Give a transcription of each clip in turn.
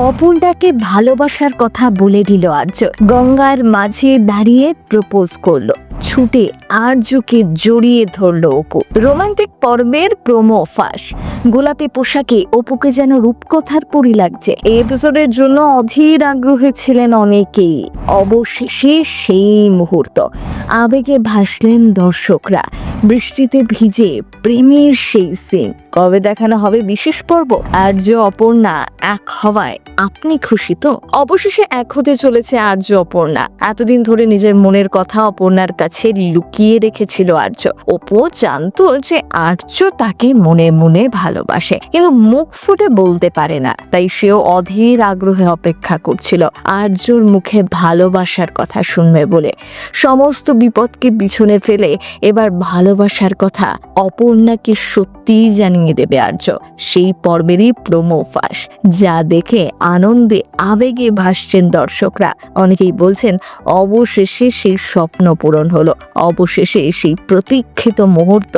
অপর্ণাকে ভালোবাসার কথা বলে দিল আর্য। গঙ্গার মাঝে দাঁড়িয়ে প্রপোজ করল। ছুটে আর্যকে জড়িয়ে ধরলো অপু। রোমান্টিক পর্বের প্রোমো ফাঁস। গোলাপি পোশাকে অপুকে যেন রূপকথার পরি লাগছে। এই এপিসোডের জন্য অধীর আগ্রহে ছিলেন অনেকেই। অবশেষে সেই মুহূর্ত। আবেগে ভাসলেন দর্শকরা। বৃষ্টিতে ভিজে প্রেমের সেই সিন কবে দেখানো হবে বিশেষ পর্ব? আর্য অপর্ণা এক হওয়ায়। আপনি খুশি তো? অবশেষে এক হতে চলেছে আর্য অপর্ণা। এতদিন ধরে নিজের মনের কথা অপর্ণার কাছে লুকিয়ে রেখেছিল আর্য। অপু জানতো যে আর্য তাকে মনে মনে ভালোবাসে, কিন্তু মুখ ফুটে বলতে পারে না, তাই সেও অধীর আগ্রহে অপেক্ষা করছিল। আর্যর মুখে ভালোবাসার কথা শুনবে বলে। সমস্ত বিপদকে পিছনে ফেলে এবার ভালোবাসার কথা অপর্ণাকে সত্যিই জানিয়ে দেবে আর্য। সেই পর্বেরই প্রোমো ফাঁস, যা দেখে আনন্দে আবেগে ভাসছেন দর্শকরা। অনেকেই বলছেন, অবশেষে সেই স্বপ্ন পূরণ হলো, অবশেষে সেই প্রতীক্ষিত মুহূর্ত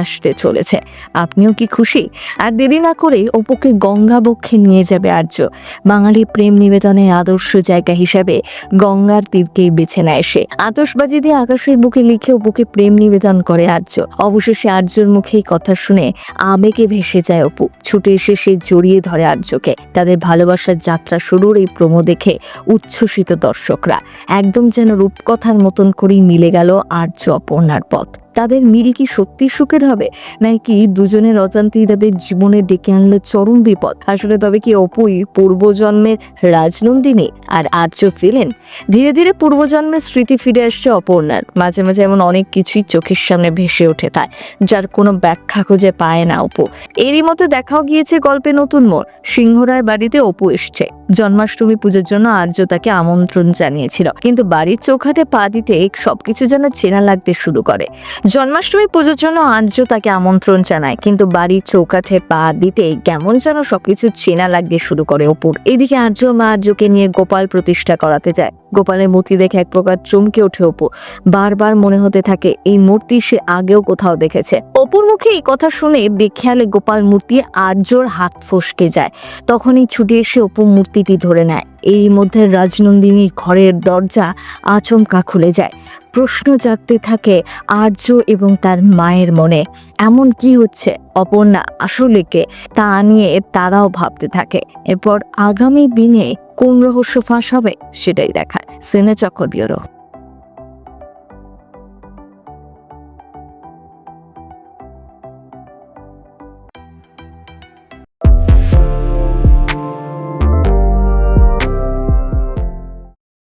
আসতে চলেছে। আপনিও কি খুশি? আর দেরি না করে অপুকে গঙ্গা বক্ষে নিয়ে যাবে আর্য। বাঙালি প্রেম নিবেদনের আদর্শ জায়গা হিসাবে গঙ্গার তীরকেই বেছে নেয় সে। আতশবাজি দিয়ে আকাশের বুকে লিখে অপুকে প্রেম নিবেদন করে আর্য অবশেষে আর্যর মুখে কথা শুনে আবেগে ভেসে যায় অপু। ছুটে এসে সে জড়িয়ে ধরে আর্যকে তাদের ভালোবাসার যাত্রা শুরুর এই প্রমো দেখে উচ্ছ্বসিত দর্শকরা। একদম যেন রূপকথার মতন করেই মিলে গেল আর্য অপর্ণার পথ। তাদের মিল কি সত্যি সুখের হবে? নাকি দুজনের অজান্তেই তাদের জীবনে ডেকে আনলো চরম বিপদ? আসলে তবে কি অপুই পূর্বজন্মের রাজনন্দিনী আর আর্য ফিলেন ধীরে ধীরে পূর্বজন্মের স্মৃতি ফিরে আসছে অপর্ণার। মাঝে মাঝে এমন অনেক কিছুই চোখের সামনে ভেসে ওঠে তাই যার কোনো ব্যাখ্যা খুঁজে পায় না অপু। এরই মধ্যে দেখাও গিয়েছে গল্পে নতুন মোড়। সিংহরায় বাড়িতে অপু এসছে। জন্মাষ্টমী পুজোর জন্য আর্য তাকে আমন্ত্রণ জানিয়েছিল। কিন্তু বাড়ির চৌখাটে পা দিতে সবকিছু যেন চেনা লাগতে শুরু করে। জন্মাষ্টমী পুজোর জন্য আর্য তাকে আমন্ত্রণ জানায়, কিন্তু বাড়ির চৌকাঠে পা দিতে কেমন যেন সবকিছু চেনা লাগতে শুরু করে অপুর এদিকে আর্য মা আর্যকে নিয়ে গোপাল প্রতিষ্ঠা করাতে যায়। গোপালের মূর্তি দেখে এক প্রকার চমকে ওঠে অপু। বারবার মনে হতে থাকে, এই মূর্তি সে আগেও কোথাও দেখেছে। অপুর মুখে এই কথা শুনে বেখেয়ালে গোপাল মূর্তি আর্যর হাত ফসকে যায়। তখনই ছুটে এসে অপু মূর্তিটি ধরে নেয়। এই মধ্যে রাজনন্দিনী ঘরের দরজা আচমকা খুলে যায়। প্রশ্ন জাগতে থাকে আর্য এবং তার মায়ের মনে, এমন কি হচ্ছে? অপর্ণা, আসলে কে? তা নিয়ে তারাও ভাবতে থাকে। এরপর আগামী দিনে কোন রহস্য ফাঁস হবে সেটাই দেখায়। সিনে চক্র